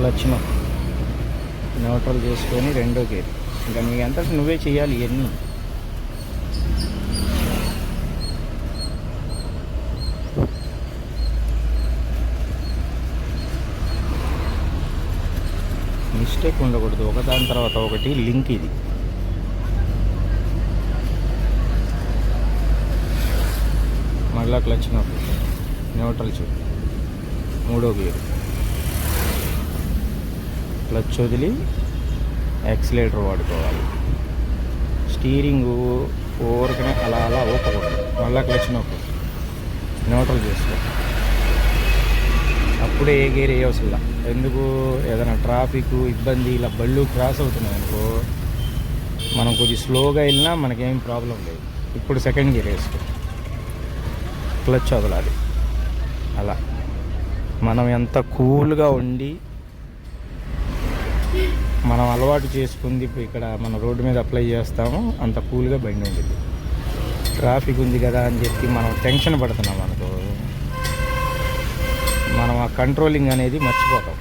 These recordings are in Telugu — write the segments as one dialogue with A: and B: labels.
A: క్లచ్ను న్యూట్రల్ చేసుకొని రెండో గేర్. ఇంకా నీ అంతా నువ్వే చేయాలి ఇవన్నీ మిస్టేక్ ఉండకూడదు. ఒకదాని తర్వాత ఒకటి లింక్ ఇది. మళ్ళా క్లచ్ నొక్కు. న్యూట్రల్ చూ మూడో గేరు. క్లచ్ వదిలి యాక్సిలేటర్ వాడుకోవాలి. స్టీరింగ్ ఓవర్కనే అలా అలా ఊపకూడదు మళ్ళా క్లచ్ నొక్కు. న్యూట్రల్ చేసుకో. అప్పుడే ఏ గేర్ వేయవసల్లా ఎందుకు? ఏదైనా ట్రాఫిక్ ఇబ్బంది ఇలా బళ్ళు క్రాస్ అవుతున్నాయి అనుకో మనం కొద్ది స్లోగా వెళ్ళినా మనకేం ప్రాబ్లం లేదు. ఇప్పుడు సెకండ్ గేర్ వేసుకో. క్లచ్ వదలాలి. అలా. మనం ఎంత కూల్గా ఉండి మనం అలవాటు చేసుకుంది ఇప్పుడు ఇక్కడ మన రోడ్డు మీద అప్లై చేస్తాము అంత కూల్గా బండి ఉంటుంది. ట్రాఫిక్ ఉంది కదా అని చెప్పి మనం టెన్షన్ పడుతున్నాం అనుకో. మనం ఆ కంట్రోలింగ్ అనేది మర్చిపోతాం.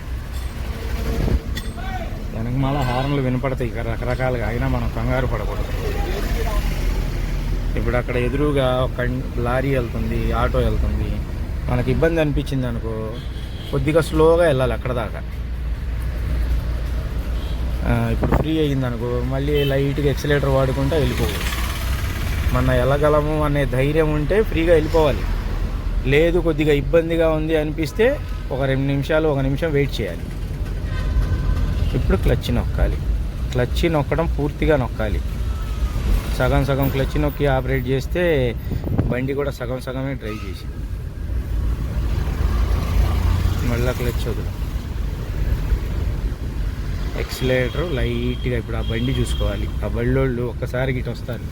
A: దానికి మళ్ళీ హార్న్లు వినపడతాయి ఇక రకరకాలుగా. అయినా మనం కంగారు పడకూడదు. ఇప్పుడు అక్కడ ఎదురుగా ఒక లారీ వెళ్తుంది ఆటో వెళ్తుంది. మనకి ఇబ్బంది అనిపించింది అనుకో కొద్దిగా స్లోగా వెళ్ళాలి అక్కడ దాకా. ఇప్పుడు ఫ్రీ అయ్యింది అనుకో మళ్ళీ లైట్గా ఎక్సలేటర్ వాడుకుంటా వెళ్ళిపోవచ్చు. మన వెళ్ళగలము అనే ధైర్యం ఉంటే ఫ్రీగా వెళ్ళిపోవాలి. లేదు కొద్దిగా ఇబ్బందిగా ఉంది అనిపిస్తే ఒక రెండు నిమిషాలు ఒక నిమిషం వెయిట్ చేయాలి. ఇప్పుడు క్లచ్ నొక్కాలి. క్లచ్ నొక్కడం పూర్తిగా నొక్కాలి. సగం సగం క్లచ్ నొక్కి ఆపరేట్ చేస్తే బండి కూడా సగం సగమే డ్రైవ్ చేసి మళ్ళీ క్లచ్ వదులు. ఎక్సిలేటర్ లైట్గా ఇప్పుడు ఆ బండి చూసుకోవాలి. ఆ బళ్ళోళ్ళు ఒక్కసారి ఇటు వస్తారు.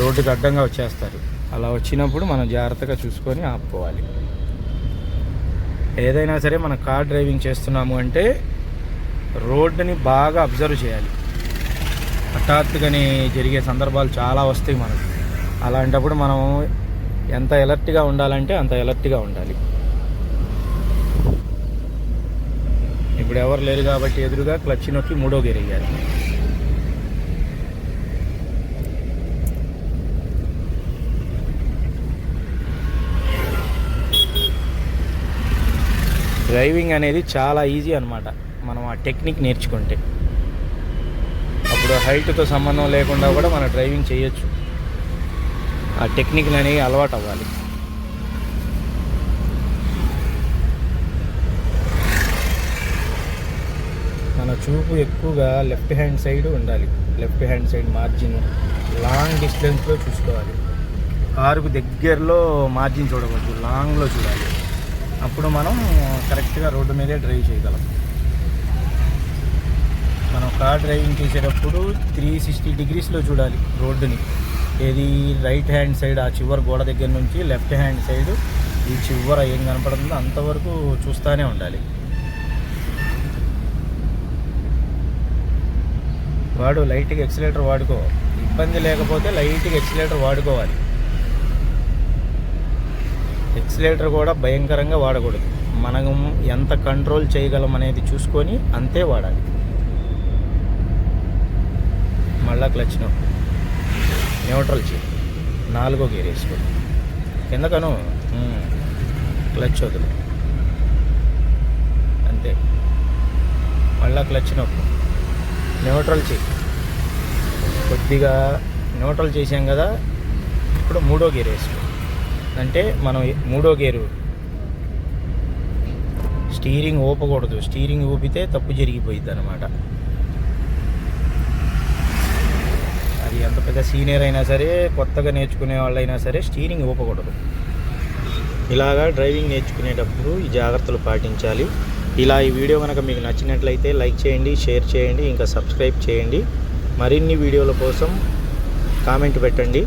A: రోడ్డుకి అడ్డంగా వచ్చేస్తారు. అలా వచ్చినప్పుడు మనం జాగ్రత్తగా చూసుకొని ఆపుకోవాలి. ఏదైనా సరే మనం కార్ డ్రైవింగ్ చేస్తున్నాము అంటే రోడ్డుని బాగా అబ్జర్వ్ చేయాలి. హఠాత్తుగానే జరిగే సందర్భాలు చాలా వస్తాయి మనకు. అలాంటప్పుడు మనం ఎంత ఎలర్ట్గా ఉండాలంటే అంత ఎలర్ట్గా ఉండాలి. ఇప్పుడు ఎవరు లేరు కాబట్టి ఎదురుగా క్లచ్ నొక్కి మూడో గేర్ వేయాలి డ్రైవింగ్ అనేది చాలా ఈజీ అనమాట మనం ఆ టెక్నిక్ నేర్చుకుంటే. అప్పుడు హైట్తో సంబంధం లేకుండా కూడా మన డ్రైవింగ్ చేయొచ్చు. ఆ టెక్నిక్ అనేవి అలవాటు అవ్వాలి. మన చూపు ఎక్కువగా లెఫ్ట్ హ్యాండ్ సైడ్ ఉండాలి. Left hand side margin long డిస్టెన్స్లో చూసుకోవాలి. కారుకు దగ్గరలో మార్జిన్ చూడకూడదు లాంగ్లో చూడాలి. అప్పుడు మనం కరెక్ట్గా రోడ్డు మీదే డ్రైవ్ చేయగలం. మనం కార్ డ్రైవింగ్ చేసేటప్పుడు త్రీ సిక్స్టీ డిగ్రీస్లో చూడాలి రోడ్డుని. ఏది రైట్ హ్యాండ్ సైడ్ ఆ చివరి గోడ దగ్గర నుంచి లెఫ్ట్ హ్యాండ్ సైడ్ ఈ చివర ఏం కనపడుతుందో అంతవరకు చూస్తూనే ఉండాలి. వాడు లైట్గా ఎక్సిలేటర్ వాడుకో. ఇబ్బంది లేకపోతే లైట్గా ఎక్సిలేటర్ వాడుకోవాలి. ఎక్సిలేటర్ కూడా భయంకరంగా వాడకూడదు. మనం ఎంత కంట్రోల్ చేయగలం అనేది చూసుకొని అంతే వాడాలి. మళ్ళా క్లచ్ న్యూట్రల్ చేయి నాలుగో గేర్ వేసుకో. కిందకను క్లచ్ వదులు. అంతే. మళ్ళా క్లచ్ నొప్పు న్యూట్రల్ చేయి. కొద్దిగా న్యూట్రల్ చేసాం కదా ఇప్పుడు మూడో గేర్ వేసుకో. అంటే మనం మూడో గేరు స్టీరింగ్ ఊపకూడదు. స్టీరింగ్ ఊపితే తప్పు జరిగిపోయింది అనమాట అది ఎంత పెద్ద సీనియర్ అయినా సరే కొత్తగా నేర్చుకునే వాళ్ళైనా సరే స్టీరింగ్ ఊపకూడదు. ఇలాగా డ్రైవింగ్ నేర్చుకునేటప్పుడు ఈ జాగ్రత్తలు పాటించాలి. ఇలా ఈ వీడియో కనుక మీకు నచ్చినట్లయితే లైక్ చేయండి షేర్ చేయండి ఇంకా సబ్స్క్రైబ్ చేయండి. మరిన్ని వీడియోల కోసం కామెంట్ పెట్టండి.